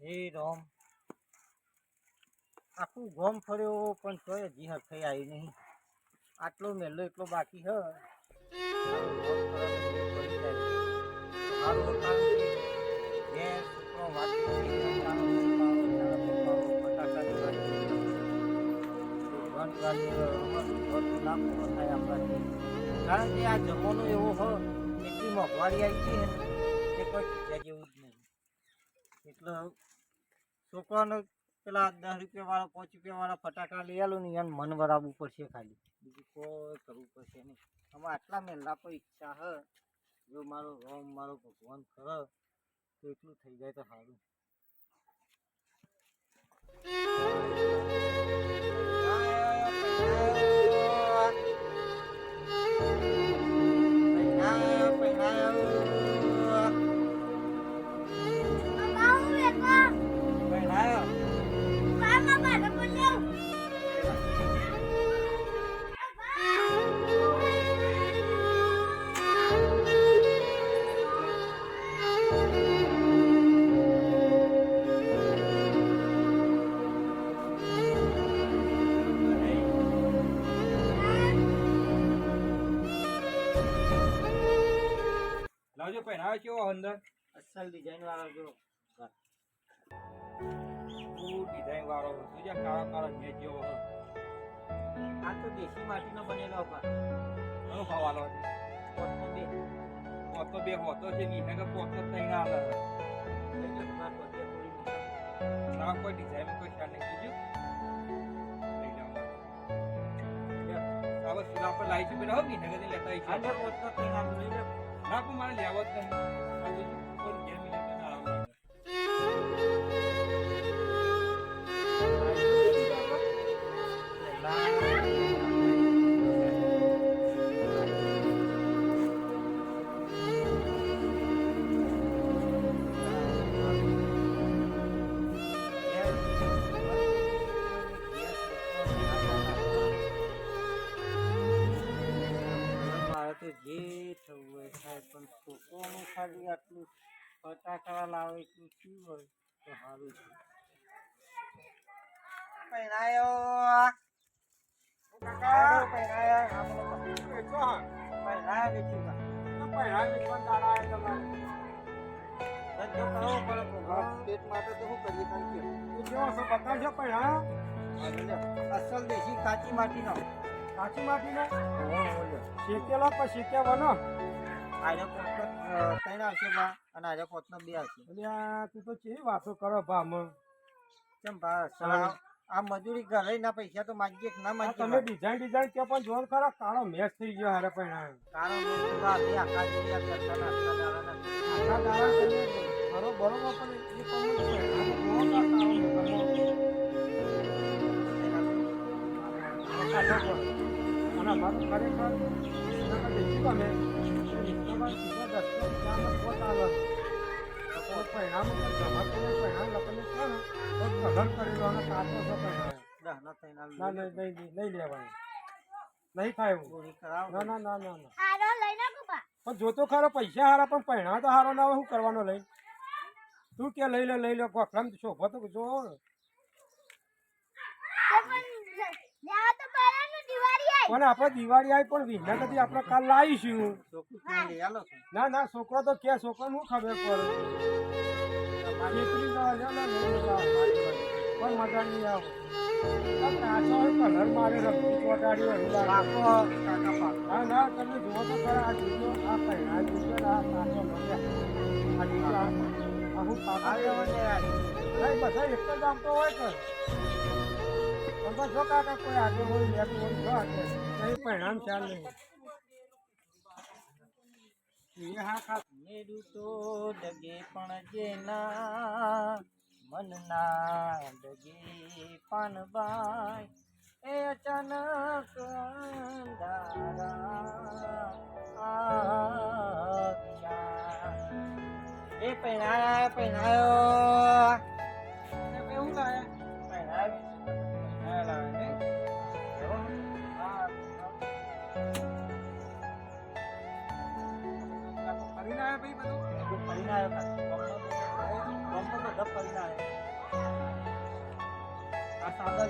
હે રામ આખું ગોમ ફર્યો પણ તોય હજી હરખાઈ આવી નહીં આટલો મેલો એટલો બાકી હ મારું કામ છે. ઘેર છોકરો વાંચે છે, નાનો છોકરાઓ, નાના છોકરાઓ ફટાકડા ચલાવે છે. ભગવાન કાલે અમારું ઘરનું નામ પૂરું થાય આપણાથી. કારણ કે આ જમાનો એવો હ એટલી મોંઘવારી આવી ગઈ હે ને કે કોઈ જગ્યા જેવું જ નહીં એટલે છોકરાને પેલા દસ રૂપિયા વાળા, પાંચ રૂપિયા વાળા ફટાકડા લઈ આલો ને એને મન વરાવવું પડશે ખાલી. બીજું કોઈ કરવું પડશે નહીં. આમાં આટલા મહેલા પર ઈચ્છા હ? જો મારો રોમ, મારો ભગવાન ખરો, તો એટલું થઈ જાય તો સારું. લાવજો પહેરાવે કેવો અંદર. અસલ ડિઝાઇન વાળો જો. ડિઝાઇન વાળો શું છે? કાળો કાળો નેટ જેવો આ તો દેશી માટીનો બનેલો હતા ઘણો ભાવ આલો પોતનો બે હોતો છે ની નગર પોતો થઈને ના. ના કોઈ ડિઝાઇન કોઈ ખ્યાલ નહીં કીધું હવે સુલા પર લાવી છું બેટા હો ની નગર લેતા આ આવીશું બે પોતનો થઈને આલો, લઈ લો. ના પણ મારે લેવો જ નહીં થાય પણ છોકરોનું ખાલી આટલું ફટાકડા લાવે એટલું શું હોય? તો સારું છે. પહેરાયો. કાકા પહેરાયો. આમ લોકો. પહેરાયો વેચીમાં. ધંધો કરવો પડે ભગવાન. પેટ માટે તો શું કરીએ કારણ કે આ લ્યો, અસલ દેશી કાચી માટીનો. કાચી માટીનો? ઓહો, લ્યો. શેકેલો પણ શેક્યાવાનો આરે પોતનો અ, ત્રણ આવશે બા અને આરે પોતનો બે આવશે. એટલે તું તો કેવી વાતો કરો ભામાં કેમ સલા આ મજૂરી ઘરે ના પૈસા તો માંગીએ કે ના માંગીએ તમે ડિઝાઇન ડિઝાઇન કે પણ જોન ખરા કાળો મેચ થઈ ગયો હારે પણ. આખા કરતા ના આખા દાડા ખરો બરોબર એ કાળો મેઘનો. આ કાઢો પણ. અને ખરેખર પણ જોતો ખરો પૈસા હારા પણ પહેણા તો હારો ના હોય શું કરવાનો લઈ? તું કે લઈ લે લઈ લે ગોખલામ શોભો તો જો તો પણ લેવા તો પડે ને દિવાળી આઈ પણ આપણે દિવાળી આવી પણ વિના કદી આપણે કાલ લાવીશું. ના ના છોકરો તો કે છોકરો શું ખબર પડે. પણ મજા નહીં આવે. કલર મારે રમતી ચોટાડી. હા ના તમે જુઓ તો ખરા આ જોજો આ કાચો મળ્યા હું પાકા બધા એક જ આમ તો હોય કે? પણ જો કાકા કોઈ આગે હોય લેતું હોય જો આગે નહીં પરિણામ ખ્યાલ નહીં હા ખા મેરું તો ડગે પણ જેના મનના ડગે પાનબાઈ એ અચાનક અંધારા આવ્યા. એ પહેણાયા પહેણાયો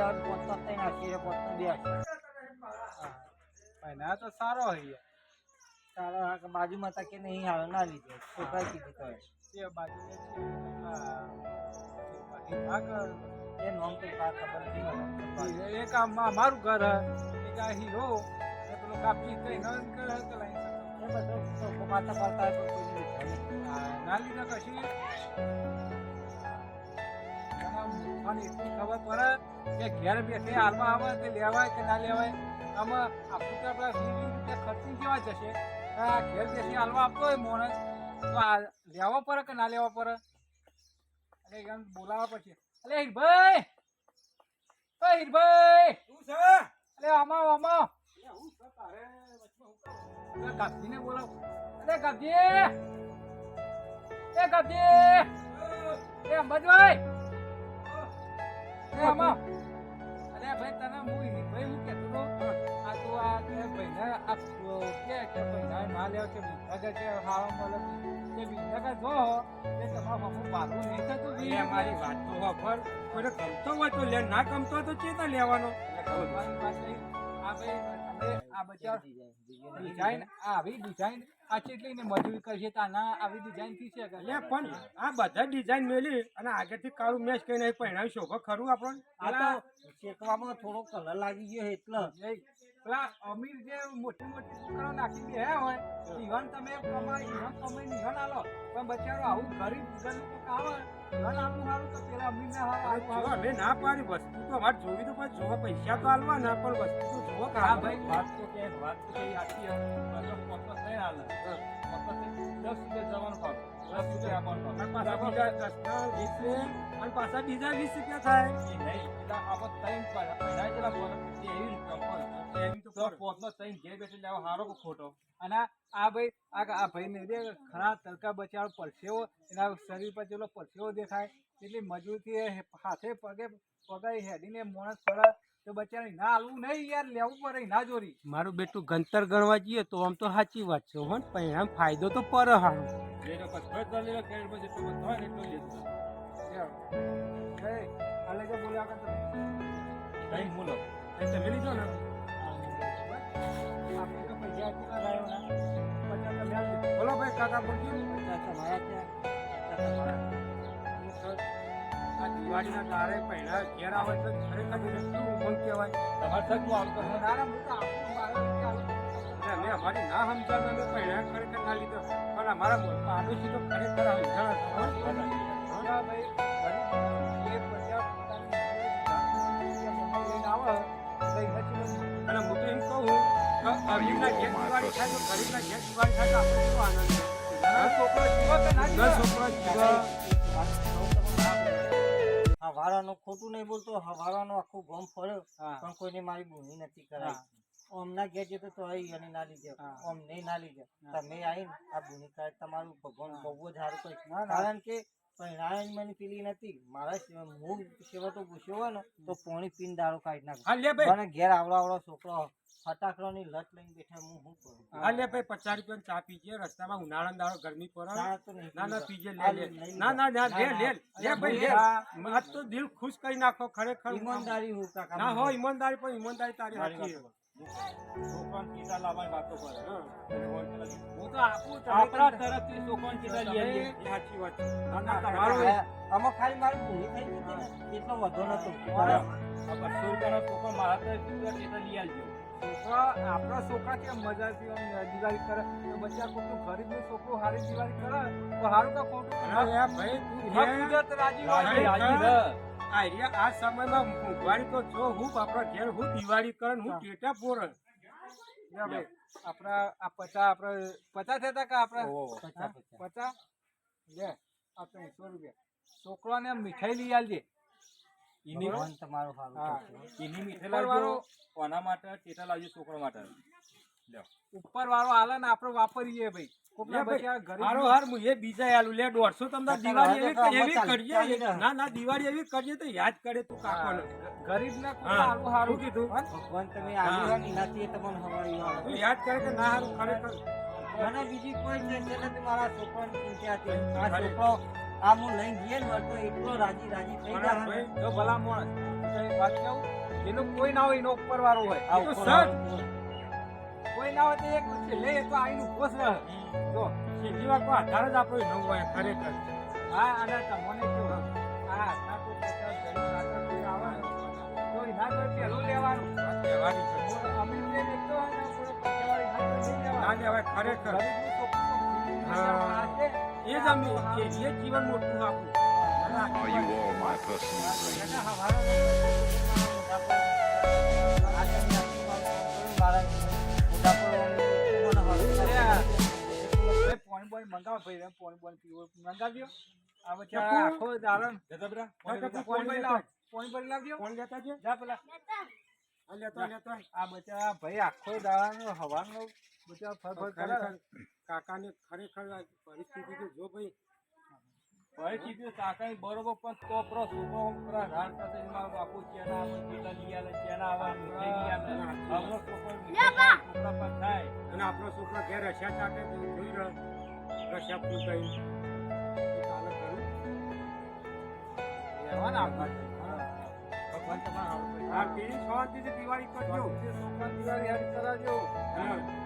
લેવાનું પોતનો ત્રણ આશી પોતનો બે આશી ના તો સારો હોય સારો બાજુમાં તકે નહીં આવે ના લીધે. છોકરા કીધું તો તે બાજુ એ નોમ તો ખબર નથી એક મારું ઘર હે, હીરો ને પેલો કાપી કઈ ન કરે તો લાઈ એ માથા. ના લીધા કશી? એટલી ખબર પડે કે ઘેર બેઠે હાલમાં આવે તે લેવાય કે ના લેવાય? આમાં આ તો આપણા તે ખર્ચી કેવા જશે? આ ઘેર બેઠી હાલમાં આપતો હોય માણસ તો આ લેવા પડે કે ના લેવા પડે? એટલે એમ બોલાવવા પછી અરે હીરભાઈ! અરે હીરભાઈ! શું છે? અરે આમાં આમાં! અરે ગાંધીને બોલાવ. અરે ગાંધી! એ ગાંધી! એ! અંબાજભાઈ અરે ભાઈ તને હું ભાઈ હું કહેતો હતો આ તું આ કે ભાઈને આ કે કે ભાઈને ના લેવ કે અગર કે હાવા મળે કે બીજા કા જો તે તમારા મમ્મી બારું નહીં થતું બી મારી વાત તો કોઈને ગમતો હોય તો લે ના ગમતો હોય તો ચેતા લેવાનો? આ ભાઈ આ બચાવ ડિઝાઇન, આવી ડિઝાઇન આ કેટલી ને મજૂરી કરશે તાના આવી ડિઝાઇનથી છે લે પણ આ બધા ડિઝાઇન મેલી અને આગળથી કાળું મેચ કઈ નહીં પહેણાવી શોભો ખરું આપણને? આ તો શેકવામાં થોડો કલર લાગી ગયો એટલે. પેલા અમીર જે મોટી મોટી દુકાનો નાખી દે હોય ઈવન તમે કમાઈ ઈવન તમે ઈવન આલો પણ બચારો આવું ગરીબ ગરીબ લોકો આવે ઈવન આલું હારું તો પેલા અમીર ના અમે ના પાડી વસ્તુ તો અમારે જોવી તો પણ જોવા પૈસા તો આલવાના પણ વસ્તુ તો જોવો કે હા ભાઈ વાત તો કે વાત તો કઈ સાચી ભાવ પાછા બીજા દસના વીસ અને પાછા બીજા વીસ રૂપિયા થાય. એ નહીં એટલે આમાં ત્રણ પર- પહેલા જેટલા એવી રીતે એમ તો તો પોતનો ત્રણ ઘેર બેઠે લેવા હારો કે ખોટો. અને આ ભાઈ આ રે ખરા તડકા બચાવ પરસેવો એના શરીર પર જેટલો પરસેવો દેખાય એટલી મજબૂતી હાથે પગે પગાઈ હેડીને મોણસ પડે તો બચારા ના હાલવું નહીં યાર લેવું પડે ના જોરી. મારું બેટું ગંતર ગણવા જઈએ તો આમ તો સાચી વાત છે હો પરિણામ ફાયદો તો પર હારો. તમે લીધો ને આપણે તો પૈસા. બોલો ભાઈ કાકા બોલજો. તમારા આ તારે પહેલા ઘેર આવે છે ખરેખર શું ઉમંગ કહેવાય? તમારે થતું આવતો હોય. ના, ના, હું તો આપું, મારે તો ચાલુ. એટલે અમે અમારી ના સમજાવે અમે પહેલા ખરેખર ના લીધો. પણ અમારા પાડોશી તો ખરેખર સમજાણા અને હું તો એમ કહું કે અમીરના ઘેર દિવાળી થાય તો ગરીબના ઘેર દિવાળી થાય તો આપણે શું આનંદ છોકરો જીવો કે ના જીવો? છોકરો જીવા. હવારાનું ખોટું નહીં બોલતો હવારાનું આખું ગમ ફર્યો. પણ કોઈને મારી બુની નથી. કરાવી ઓમના ઘેર જતો તો અહીં અને ના લીધે. ઓમ નહીં ના લીધે તમે આવીને આ ભૂમિકા તમારું ભગવાન બહુ જ સારું ના, ના. કારણ કે પહેરાઈને મને પીલી નથી મારા હું સેવા તો ગુસ્સો હોય ને તો પોણી પીને દારૂ કાઢી નાખું. મને ઘેર આવડો આવડો છોકરો ફટાકડો ની લત લઈને બેઠા હું શું કરું? હા ભાઈ પચાસ રૂપિયા ચા પીજે રસ્તામાં ઉનાળા દાડો ગરમી પડે. ના ના પીજે લે લે. ના ના ના લે લે લે ભાઈ લે. આજ તો દિલ ખુશ કરી નાખો ખરેખર. ઈમાનદારી હું કાકા ના હો ઈમાનદારી પણ ઈમાનદારી તારી મારી સાચી કીધા લાવવાની વાતો કરે. હું. તો આપું આપણા તરફથી છોકરાને કીધા લઈ આવીએ. સાચી વાત છે. ના ના તમારો તમારો હા, આમાં ખાલી મારી ભૂલી થઈ ગઈ એટલો વધુ નતો. બસો રૂપિયાનો છોકરો મારા તો રૂપિયા લઈ આવજો. છોકરા આપણા છોકરા કેમ મજા દિવાળી કરે? તો બચ્ચા ગરીબનું છોકરું હારી દિવાળી કરે? તો હારું કે ખોટું? ભાઈ તું રાજી રાજી, રહે. આ સમયમાં મોંઘવારી તો જો હું આપણા ઘેર હું દિવાળી કરણ હું. ટેટા પોરણ આપણા આ પચાસ આપણે પચાસ થતા કે આપણા? પચાસ, લે આ સો રૂપિયા. છોકરાને મીઠાઈ લઈ આવજે એની તમારું એની મીઠાઈ લાવજો. કોના માટે ટેટા લાવજો છોકરો માટે. ઉપર વાળો આલે ને આપણે વાપરીએ ભાઈ. મને બીજી કોઈ મારા છોકરા છોકરો આ હું લઈ જઈએ ને તો એટલો રાજી રાજી થઈ જાય જો ભલા માણસ વાત કહું એનો કોઈ ના હોય એનો ઉપર વાળો હોય. આ કોઈ ના હોય એક વચ્ચે લે તો આઈનું ખુશ રહે. જો વાત તો આધાર જ આપણો નવું હોય ખરેખર. હા અને તમને કેવું હા કોઈ તો લેવાનું. અમીર ને. લેવાય ખરેખર. એ જ અમે એ જ જીવન મોટું આપણું Are you all my personal dreams? પોણી બોણી ભાઈ એમ બોન પીવો મંગાવ્યો આ પછી આખો દારણ જતા બરા હા, પર પોણી લાવ. પોણી પર લાવજો. કોણ લેતા છે જા પેલા. આ લેતો લેતો. આ બચા ભાઈ આખો દારણ હવાનો બચા ફર ફર કરે કાકાને ખરેખર પરિસ્થિતિ જો ભાઈ. પરિસ્થિતિ કાકા બરોબર પણ તો પ્રો આમ પેલા રાડ કરતો મારો બાપુ ચેના આવે પેલા ચેના આવા મીઠાઈ લઈ આવે આપણો છોકરો મીઠાઈ થાય. અને આપણો છોકરો ઘેર રશિયા ચાટે જોઈ રહ્યો. કરી એ કાલે કરું. રહેવાના છે. ભગવાન તમારા. આ પેલી શાંતિથી દિવાળી કરજો દિવાળી યાદ કરાજો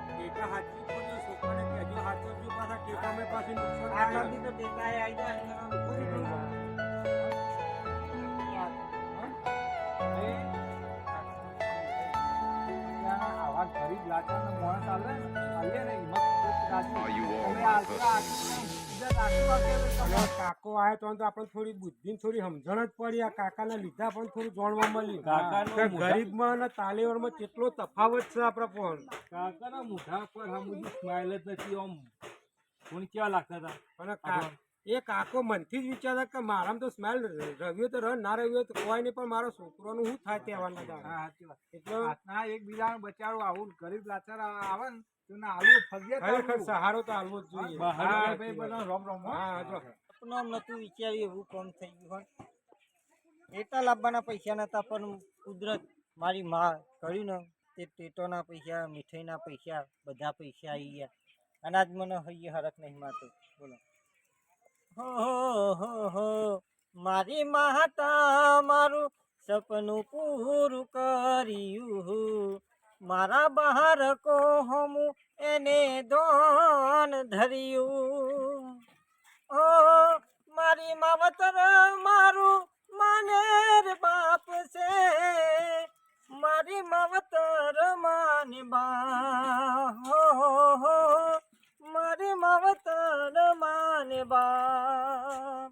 ટેકા હાચવી પડજો છોકરાને કહેજો હાચવજો પાછા. ટેકામાં પાછી નુકસાન થાય તો ટેકાએ આવી જાય ગરીબ લાચારનો માણસ આવે ને આવીએ ને હિંમત કાકો આવ્યો તો તો આપણે થોડી બુદ્ધિ થોડી સમજણ જ પડી. આ કાકાના લીધા પણ થોડું જાણવા મળ્યું. ગરીબમાં અને તાલેવરમાં કેટલો તફાવત છે આપણા પણ કાકાના મોઢા પર હમુજી સ્માઇલ જ નથી આમ. કોણ કેવા લાગતા હતા? અને એ કાકો મનથી જ વિચારતા કે મારામાં તો સ્મેલ રવ્યો તો રહ ના રવ્યો તો કોઈ નહીં પણ મારો છોકરોનું શું થાય તહેવારના દાડે? હા, સાચી વાત. એટલે ના એકબીજાનું આવું ગરીબ લાચાર આવે ને. ખરેખર સહારો તો આલવો જ જોઈએ. બહાર હા, હા, ભાઈ બધા રોમ રોમ હા. જો. સપનું નતું વિચાર્યું એવું કોમ થઈ ગયું હોય. એટલા લાવવાના પૈસા નતા પણ કુદરત મારી માં કર્યું ને તે ટેટોના પૈસા મીઠાઈના પૈસા બધા પૈસા આવી ગયા. અનાજ મને હૈયે હરક નહીં માતો બોલો. હો હો હો હો મારી માતા મારું સપનું પૂરું કર્યું. મારા બહાર બહારકો હમું એને દોન ધર્યું. ઓ, મારી માવતર, મારું માનેર બાપ છે. મારી માવતર માની બા હો મારી માવતર માની બા